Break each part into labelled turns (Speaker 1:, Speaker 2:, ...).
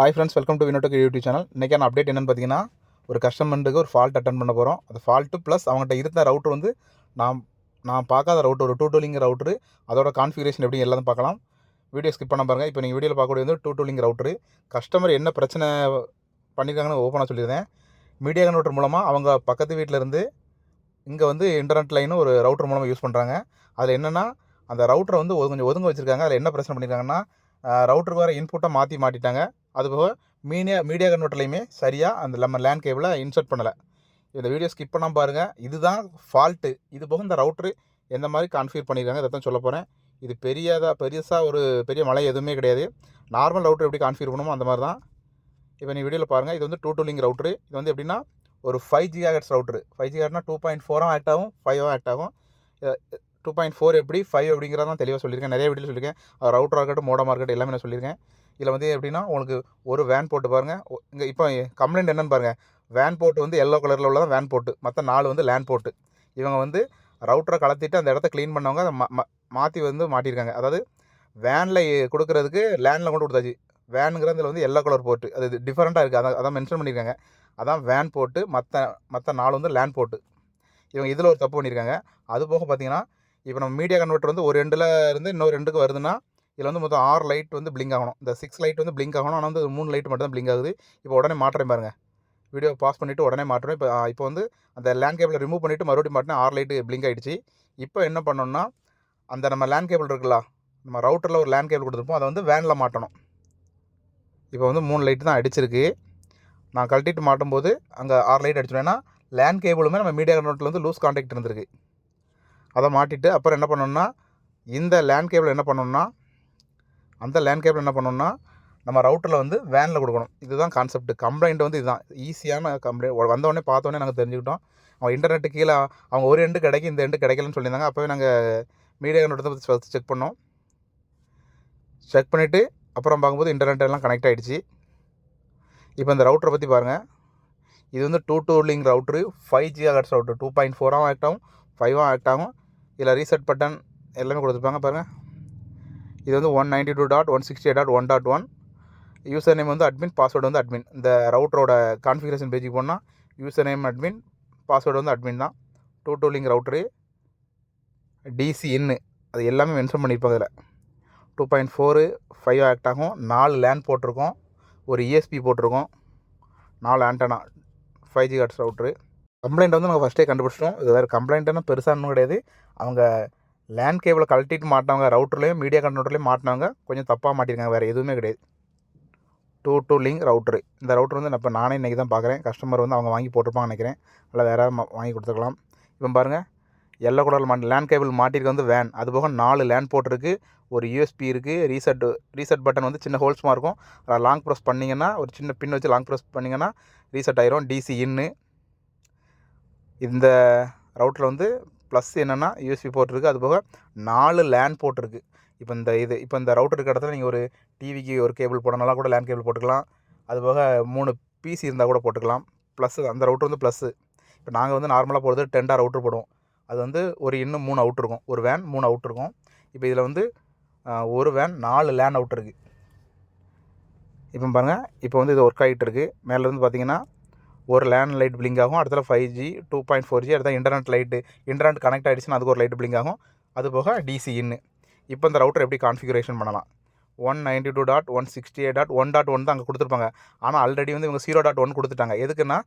Speaker 1: Hi friends welcome to வினோட்டோக்கு YouTube channel இன்றைக்கான update என்னென்னு பார்த்தீங்கன்னா ஒரு கஸ்டமருக்கு ஒரு ஃபால்ட் அட்டன் பண்ண போகிறோம் அந்த ஃபால்ட்டு ப்ளஸ் அவங்ககிட்ட இருந்த ரவுட்டர் வந்து நான் நான் பார்க்காத ரவுட்டர் ஒரு டூ டூலிங் ரவுட்ரு அதோட கான்ஃபிகரேஷன் எப்படி எல்லாம் பார்க்கலாம். வீடியோ ஸ்கிப் பண்ண பாருங்கள் இப்போ நீங்கள் வீடியோவில் பார்க்கக்கூடிய வந்து டூ டூலிங் ரவுட்ரு கஸ்டமர் என்ன பிரச்சனை பண்ணியிருக்காங்கன்னு ஓப்பனாக சொல்லியிருந்தேன். மீடியா கன்வெர்டர் மூலமாக அவங்க பக்கத்து வீட்டில் இருந்து இங்கே வந்து இன்டர்நெட் லைனும் ஒரு ரவுட்டர் மூலமாக யூஸ் பண்ணுறாங்க அதில் என்னென்னா அந்த ரவுட்டரை வந்து கொஞ்சம் ஒதுங்க வச்சுருக்காங்க. அதில் என்ன பிரச்சனை பண்ணியிருக்காங்கன்னா ரவுட்டருக்கு வர இன்புட்டை மாற்றி மாட்டிட்டாங்க. அதுபோக மீடியா மீடியா கன்வெர்ட்டர்லையுமே சரியாக அந்த நம்ம லேண்ட் கேபிளை இன்சர்ட் பண்ணலை. இந்த வீடியோ ஸ்கிப் பண்ணால் பாருங்கள் இதுதான் ஃபால்ட்டு இது போக இந்த ரவுட்ரு எந்த மாதிரி கான்ஃபிகர் பண்ணியிருக்காங்க இதை தான் சொல்ல போகிறேன் இது பெரியதாக பெருசாக ஒரு பெரிய மலை எதுவுமே கிடையாது. நார்மல் ரவுட்ரு எப்படி கான்ஃபிகர் பண்ணுமோ அந்த மாதிரி தான் இப்போ நீ வீடியோவில் பாருங்கள் இது வந்து டூ டூ லிங்க் ரவுட்ரு இது வந்து எப்படின்னா ஒரு ஃபைவ் ஜிகாஹெட்ஸ் ரவுட்ரு ஃபைவ் ஜிகாட்னா டூ பாயிண்ட் ஃபோரும் ஆக்ட் ஆகும் ஃபைவும் ஆக்ட் ஆகும். டூ பாயிண்ட் ஃபோர் எப்படி ஃபைவ் அப்படிங்கிறதான் தெளிவாக சொல்லியிருக்கேன். நிறைய வீடியோ சொல்லியிருக்கேன். ரவுட்டராக இருக்கட்டும் மோடமாக இருக்கட்டும் எல்லாமே நான் சொல்லியிருக்கேன். இதில் வந்து எப்படின்னா உங்களுக்கு ஒரு வேன் போட்டு பாருங்கள் இங்கே இப்போ கம்ப்ளைண்ட் என்னன்னு பாருங்கள் வேன் போட்டு வந்து எல்லோ கலரில் உள்ளதான் வேன் போட்டு. மற்ற நாலு வந்து லேண்ட் போட்டு. இவங்க வந்து ரவுட்டரை கலத்திட்டு அந்த இடத்த க்ளீன் பண்ணவங்க அதை மா மாற்றி வந்து மாட்டியிருக்காங்க அதாவது வேனில் கொடுக்குறதுக்கு லேண்டில் கொண்டு கொடுத்தாச்சு. வேனுங்கிறதுல வந்து எல்லோ கலர் போட்டு. அது டிஃப்ரெண்ட்டாக இருக்குது அதான் அதான் மென்ஷன் பண்ணியிருக்காங்க. அதான் வேன் போட்டு மற்ற மற்ற நாலு வந்து லேண்ட் போட்டு. இவங்க இதில் ஒரு தப்பு பண்ணியிருக்காங்க. அது போக பார்த்தீங்கன்னா இப்போ நம்ம மீடியா கன்வெர்ட்டர் வந்து ஒரு ரெண்டில் இருந்து இன்னொரு ரெண்டுக்கு வருதுன்னா இதில் வந்து மொத்தம் ஆறு லைட் வந்து பிளிங்க் ஆகணும். இந்த சிக்ஸ் லைட் வந்து பிளிங்க் ஆகணும். ஆனால் வந்து மூணு லைட் மட்டும் தான் பிளிங்க் ஆகுது. இப்போ உடனே மாற்றேன் பாருங்கள் வீடியோ பாஸ் பண்ணிவிட்டு உடனே மாற்றணும் இப்போ இப்போ வந்து அந்த லேண்ட் கேபிளை ரிமூவ் பண்ணிவிட்டு மறுபடியும் மாட்டினா ஆறு லைட்டு பிளிங்க் ஆகிடுச்சு இப்போ என்ன பண்ணணும்னா அந்த நம்ம லேண்ட் கேபிள் இருக்குல்ல நம்ம ரவுட்டரில் ஒரு லேண்ட் கேபிள் கொடுத்துருப்போம். அதை வந்து வேனில் மாட்டணும். இப்போ வந்து மூணு லைட்டு தான் அடிச்சிருக்கு. நான் கழட்டிட்டு மாட்டும்போது அங்கே ஆறு லைட் அடிச்சிடும் லேண்ட் கேபிளுமே நம்ம மீடியா கன்வெர்ட்டில் வந்து லூஸ் கான்டாக்ட் இருந்திருக்கு. அதை மாட்டிட்டு அப்புறம் என்ன பண்ணணும்னா இந்த லேண்ட் கேபிள் என்ன பண்ணணும்னா அந்த லேண்ட் கேபிள் என்ன பண்ணணும்னா நம்ம ரவுட்டரில் வந்து வேனில் கொடுக்கணும். இதுதான் கான்செப்ட் கம்ப்ளைண்ட் வந்து இதுதான். ஈஸியான கம்ப்ளைண்ட் வந்தவொடனே பார்த்தோன்னே நாங்கள் தெரிஞ்சுக்கிட்டோம். அவங்க இன்டர்நெட்டு கீழே அவங்க ஒரு எண்டு கிடைக்கும் இந்த எண்டு கிடைக்கலன்னு சொல்லியிருந்தாங்க. அப்போவே நாங்கள் மீடியா பற்றி ஃபஸ்ட் செக் பண்ணோம். செக் பண்ணிவிட்டு அப்புறம் பார்க்கும்போது இன்டர்நெட் எல்லாம் கனெக்ட் ஆகிடுச்சு இப்போ இந்த ரவுட்டரை பற்றி பாருங்கள் இது வந்து Totolink router five G hertz router two point ஃபோராகவும் act ஆகும் ஃபைவாக ஆக்ட் ஆகும். இதில் ரீசெட் பட்டன் எல்லாமே கொடுத்துருப்பாங்க பாருங்கள் இது வந்து one ninety two dot one sixty dot one dot one user name வந்து அட்மின் பாஸ்வேர்டு வந்து அட்மின் இந்த ரவுட்டரோட கான்ஃபிகரேஷன் பேஜுக்கு போனால் யூசர் நேம் அட்மின் பாஸ்வேர்டு வந்து அட்மின் தான் two two link router DC இன்னு அது எல்லாமே மென்ஷன் பண்ணியிருப்பாங்க இதில் two point four five act ஆகும் நாலு லேண்ட் போட்டிருக்கோம் ஒரு இஎஸ்பி போட்டிருக்கோம் நாலு antenna five G hertz router complaint வந்து நாங்கள் ஃபஸ்ட்டே கண்டுபிடிச்சிட்டோம் இது வேறு கம்ப்ளைண்ட்டுன்னா பெருசாக ஒன்றும் கிடையாது அவங்க லேண்ட் கேபிளை கழட்டிட்டு மாட்டினவங்க ரவுட்டர்லேயும் மீடியா கன்வெர்ட்டர்லேயும் மாட்டினவங்க கொஞ்சம் தப்பாக மாட்டிருக்காங்க வேறு எதுவுமே கிடையாது. டூ டூ லிங்க் ரவுட்ரு இந்த ரவுட்டர் வந்து நான் இப்போ நானே இன்றைக்கி தான் பார்க்குறேன் கஸ்டமர் வந்து அவங்க வாங்கி போட்டிருப்பாங்கன்னு நினைக்கிறேன். இல்லை வேறு யாராவது வாங்கி கொடுத்துக்கலாம் இப்போ பாருங்கள் எல்லோ கூட மாட்டி லேண்ட் கேபிள் மாட்டிருக்கு வந்து வேன் அது போக நாலு லேண்ட் போட்டிருக்கு ஒரு யூஎஸ்பி இருக்குது ரீசெட் ரீசெட் பட்டன் வந்து சின்ன ஹோல்ஸ்மாக இருக்கும். அதை லாங் ப்ரெஸ் பண்ணிங்கன்னா ஒரு சின்ன பின் வச்சு லாங் ப்ரெஸ் பண்ணிங்கன்னா ரீசெட் ஆயிரும். டிசி இன்னு இந்த ரவுட்டரில் வந்து ப்ளஸ் என்னென்னா யூஎஸ்பி போர்ட் இருக்குது அது போக நாலு லேண்ட் போர்ட் இருக்குது இப்போ இந்த இது இப்போ இந்த ரவுட்டர் இருக்க இடத்துல நீங்கள் ஒரு டிவிக்கு ஒரு கேபிள் போடனால கூட லேண்ட் கேபிள் போட்டுக்கலாம். அது போக மூணு பிசி இருந்தால் கூட போட்டுக்கலாம். ப்ளஸ்ஸு அந்த ரவுட்ரு வந்து ப்ளஸ்ஸு இப்போ நாங்கள் வந்து நார்மலாக போடுறது டென்டாக ரவுட்ரு போடுவோம். அது வந்து ஒரு இன்னும் மூணு அவுட் இருக்கும். ஒரு வேன் மூணு அவுட் இருக்கும். இப்போ இதில் வந்து ஒரு வேன் நாலு லேண்ட் அவுட் இருக்குது இப்போ பாருங்கள் இப்போ வந்து இது ஒர்க் ஆகிட்டு இருக்குது மேலேருந்து பார்த்தீங்கன்னா ஒரு லேண்ட் லைட் பிளிங்க் ஆகும் அடுத்தது five G two point four G அடுத்த இன்டர்நெட் லைட்டு இன்டர்நெட் கனெக்ட் ஆகிடுச்சுன்னா அதுக்கு ஒரு லைட் பிளிங்க் ஆகும் அது போக டிசி இன்னு இப்போ இந்த ரவுட்டர் எப்படி கான்ஃபிகரேஷன் பண்ணலாம்? One ninety two dot one sixty eight dot one dot one தான் அங்கே கொடுத்துருப்பாங்க. ஆனால் ஆல்ரெடி வந்து இவங்க ஜீரோ டாட் ஒன் கொடுத்துட்டாங்க. எதுக்குன்னா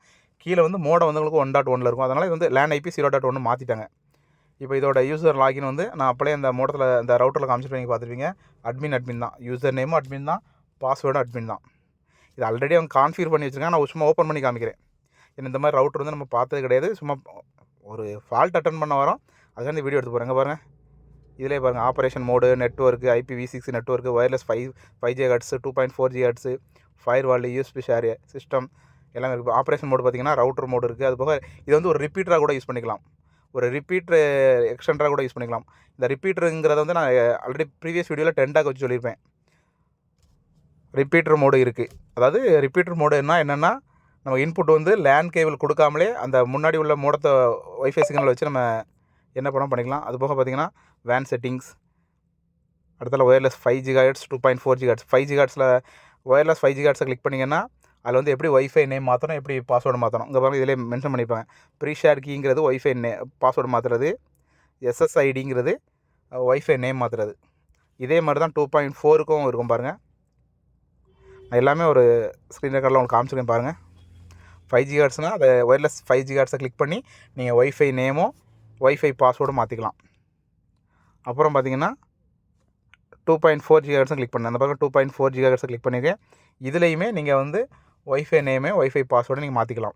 Speaker 1: கீழே வந்து மோட வந்து உங்களுக்கு ஒன் டாட் ஒனில் இருக்கும். அதனால் இது வந்து லேண்ட் ஐபி ஜீரோ டாட் ஒன்று மாற்றிட்டாங்க இப்போ இதோட யூசர் லாகின் வந்து நான் அப்படியே அந்த மோடத்தில் இந்த ரவுட்டரில் காமிச்சிட்டு நீங்கள் பார்த்துருப்பீங்க. அட்மின் அட்மின் தான். யூசர் நேமும் அட்மின் தான். பாஸ்வேர்டும் அட்மின் தான். இது ஆல்ரெடி அவங்க கான்ஃபிகர் பண்ணி வச்சுருக்காங்க. நான் சும்மா ஓப்பன் பண்ணி காமிக்கிறேன். ஏன்னா இந்த மாதிரி ரவுட்டர் வந்து நம்ம பார்த்தது கிடையாது. சும்மா ஒரு ஃபால்ட் அட்டன் பண்ண வரோம். அதுக்காக இந்த வீடியோ எடுத்து போகிறேங்க பாருங்கள் இதிலே பாருங்கள் operation mode network IPv six network wireless five five G hertz two point four G hertz firewall USB share system எல்லாமே இருக்குது ஆப்ரேஷன் மோடு பார்த்திங்கன்னா ரவுட்டர் மோடு இருக்குது அது போக இது வந்து ஒரு ரிப்பீட்டராக கூட யூஸ் பண்ணிக்கலாம். ஒரு ரிப்பீட்ரு எக்ஸ்டெண்டராக கூட யூஸ் பண்ணிக்கலாம். இந்த ரிப்பீட்டருங்கிறத வந்து நான் ஆல்ரெடி ப்ரீவியஸ் வீடியோவில் டென்டாக வச்சு சொல்லியிருப்பேன். ரிப்பீட்டர் மோடு இருக்குது அதாவது ரிப்பீட்டர் மோடுன்னா என்னென்னா நம்ம இன்புட் வந்து லேண்ட் கேபிள் கொடுக்காமலே அந்த முன்னாடி உள்ள மோடத்தை ஒய்ஃபை சிக்னல் வச்சு நம்ம என்ன பண்ண பண்ணிக்கலாம். அது போக பார்த்தீங்கன்னா வேன் செட்டிங்ஸ் அடுத்தால wireless five gigahertz two point four gigahertz five ஜிகாட்ஸில் wireless five G கார்ட்ஸை கிளிக் பண்ணிங்கன்னா அதில் வந்து எப்படி ஒய்ஃபை நேம் மாற்றணும் எப்படி பாஸ்வேர்டு மாற்றணும் இங்கே பாருங்கள் இதிலே மென்ஷன் பண்ணிப்பேன். ப்ரீ ஷேர் கீங்கிறது ஒய்ஃபை நே பாஸ்வேர்டு மாற்றுறது எஸ்எஸ்ஐடிங்கிறது ஒய்ஃபை நேம் மாற்றுறது இதே மாதிரி தான் டூ பாயிண்ட் ஃபோருக்கும் இருக்கும் பாருங்கள் நான் எல்லாமே ஒரு ஸ்க்ரீன் ரெக்கார்டில் உங்களுக்கு காமிச்சிருக்கேன் பாருங்கள் ஃபைவ் ஜி கார்ட்ஸ்னால் அதை ஒயர்லெஸ் ஃபைவ் ஜி கார்ட்ஸை கிளிக் பண்ணி நீங்கள் ஒய்ஃபை நேமோ ஒய்ஃபை பாஸ்வேர்டும் மாற்றிக்கலாம் அப்புறம் பார்த்தீங்கன்னா டூ பாயிண்ட் ஃபோர் ஜிகார்ட்ஸும் கிளிக் பண்ணேன் அந்த பக்கம் டூ பாயிண்ட் ஃபோர் ஜிகார்ட்ஸை கிளிக் பண்ணியிருக்கேன் இதுலேயுமே நீங்கள் வந்து ஒய்ஃபை நேமே ஒய்ஃபை பாஸ்வேர்டு நீங்கள் மாற்றிக்கலாம்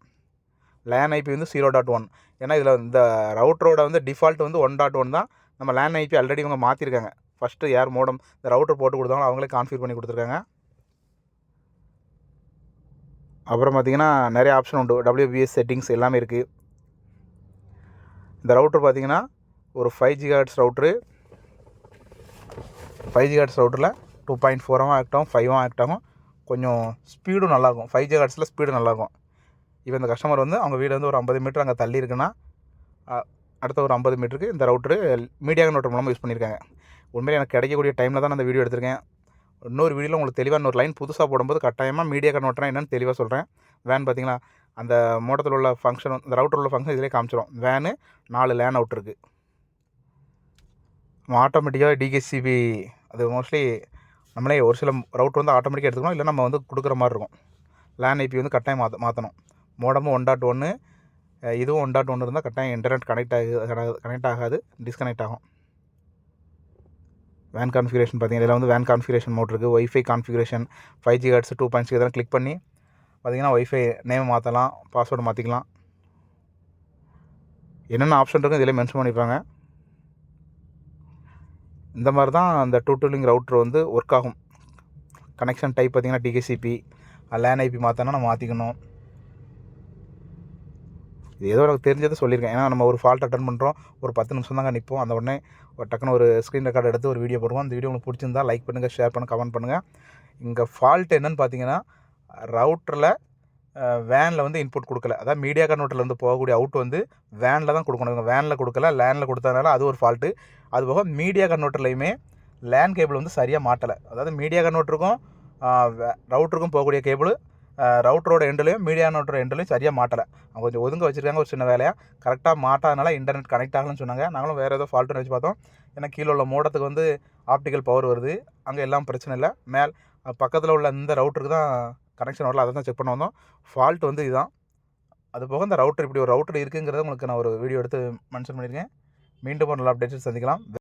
Speaker 1: லேன் ஐபி வந்து ஜீரோ டாட் ஒன் ஏன்னா இதில் இந்த ரவுட்டரோட வந்து டிஃபால்ட் வந்து ஒன் டாட் ஒன் தான். நம்ம லேன் ஐபி ஆல்ரெடி இவங்க மாற்றிருக்காங்க ஃபஸ்ட்டு யார் மோடம் இந்த ரவுட்டர் போட்டு கொடுத்தாங்களோ அவங்களே கான்ஃபியூர் பண்ணி கொடுத்துருக்காங்க. அப்புறம் பார்த்தீங்கன்னா நிறைய ஆப்ஷன் உண்டு. டபிள்யூபிஎஸ் செட்டிங்ஸ் எல்லாமே இருக்குது இந்த ரவுட்ரு பார்த்தீங்கன்னா ஒரு five gigahertz router five gigahertz ரவுட்டரில் two point ஃபோராகவும் ஆக்ட் ஆகும் ஃபைவும் ஆக்ட் ஆகும். கொஞ்சம் ஸ்பீடும் நல்லாயிருக்கும். ஃபைவ் ஜிகாட்ஸில் ஸ்பீடு நல்லாயிருக்கும். இப்போ இந்த கஸ்டமர் வந்து அவங்க வீடு வந்து ஒரு ஐம்பது மீட்டர் அங்கே தள்ளி இருக்குன்னா அடுத்த ஒரு ஐம்பது மீட்டருக்கு இந்த ரவுட்ரு மீடியா நோட்டர் மூலமாக யூஸ் பண்ணியிருக்காங்க. உண்மையிலே எனக்கு கிடைக்கக்கூடிய டைமில் தான் நான் அந்த வீடியோ எடுத்திருக்கேன். இன்னொரு வீடியோவில் உங்களுக்கு தெளிவாக இன்னொரு லைன் புதுசாக போடும்போது கட்டாயமாக மீடியா கன்வெர்ட்டர் என்னன்னு தெளிவாக சொல்கிறேன் வேன் பார்த்தீங்களா அந்த மோட்டத்தில் உள்ள ஃபங்க்ஷன் அந்த ரவுட்டர் உள்ள ஃபங்க்ஷன் இதிலே காமிச்சிடும் வேனு நாலு லேன் அவுட் இருக்குது ஆட்டோமேட்டிக்காக டிகேசிபி அது மோஸ்ட்லி நம்மளே ஒரு சில ரவுட் வந்து ஆட்டோமேட்டிக்காக எடுத்துக்கணும். இல்லை நம்ம வந்து கொடுக்குற மாதிரி இருக்கும். லேன் ஐபி வந்து கட்டாயம் மாற்ற மாற்றணும் மோடமும் ஒன் டாட் ஒன்று இதுவும் ஒன் டாட் ஒன்று இருந்தால் கட்டாயம் இன்டர்நெட் கனெக்ட் ஆகு கனெக்ட் ஆகாது டிஸ்கனெக்ட் ஆகும். வேன் கான்ஃபிகரேஷன் பார்த்தீங்கன்னா இதில் வந்து வேன் கான்ஃபிகரேஷன் மோட் இருக்குது wifi configuration five G hertz two point இதெல்லாம் கிளிக் பண்ணி பார்த்தீங்கன்னா ஒய்ஃபை நேம் மாற்றலாம் பாஸ்வேர்டு மாற்றிக்கலாம் என்னென்ன ஆப்ஷன் இருக்கும் இதில் மென்ஷன் பண்ணிப்பாங்க இந்த மாதிரி தான் அந்த டூ ரவுட்ரு வந்து ஒர்க் ஆகும். கனெக்ஷன் டைப் பார்த்திங்கன்னா டிகேசிபி லேன் ஐபி மாற்றினா நம்ம மாற்றிக்கணும் இது ஏதோ எனக்கு தெரிஞ்சதை சொல்லியிருக்கேன். ஏன்னா நம்ம ஒரு ஃபால்ட் அட்டன் பண்ணுறோம் ஒரு பத்து நிமிஷம் தாங்க நிற்போம் அந்த உடனே ஒரு டக்குன்னு ஒரு ஸ்க்ரீன் ரெக்கார்ட் எடுத்து ஒரு வீடியோ போடுவோம். அந்த வீடியோ உங்களுக்கு பிடிச்சிருந்தா லைக் பண்ணுங்கள் ஷேர் பண்ணுங்கள் கமெண்ட் பண்ணுங்கள் இங்கே ஃபால்ட் என்னன்னு பார்த்தீங்கன்னா ரவுட்டரில் வேனில் வந்து இன்புட் கொடுக்கல. அதாவது மீடியா கன்வெர்ட்டர்லேருந்து போகக்கூடிய அவுட் வந்து வேனில் தான் கொடுக்கணும். இவங்க வேனில் கொடுக்கல லேனில் கொடுத்ததுனால அது ஒரு ஃபால்ட்டு அது போக மீடியா கன்வெர்ட்டர்லையுமே லேன் கேபிள் வந்து சரியாக மாட்டலை. அதாவது மீடியா கன்வெர்ட்டருக்கும் ரவுட்டருக்கும் போகக்கூடிய கேபிள் ரவுட்டரோட எண்டுலையும் மீடியா எண்டுலையும் சரியாக மாட்டலை. அவங்க கொஞ்சம் ஒதுங்க வச்சுருக்காங்க ஒரு சின்ன வேலையாக கரெக்டாக மாட்டாதனால இன்டர்நெட் கனெக்ட் ஆகலன்னு சொன்னாங்க. நாங்களும் வேறு ஏதோ ஃபால்ட்டுன்னு வச்சு பார்த்தோம். ஏன்னா கீழே உள்ள மோடத்துக்கு வந்து ஆப்டிக்கல் பவர் வருது. அங்கே எல்லாம் பிரச்சனை இல்லை. மேல் பக்கத்தில் உள்ள இந்த ரவுட்டருக்கு தான் கனெக்ஷன் வரல. அதை தான் செக் பண்ண வந்தோம். ஃபால்ட் வந்து இதுதான். அது போக இந்த ரவுட்டர் இப்படி ஒரு ரவுட்டர் இருக்குங்கிறத உங்களுக்கு நான் ஒரு வீடியோ எடுத்து மென்ஷன் பண்ணியிருக்கேன். மீண்டும் ஒரு நல்ல அப்டேட்ஸ் சந்திக்கலாம்.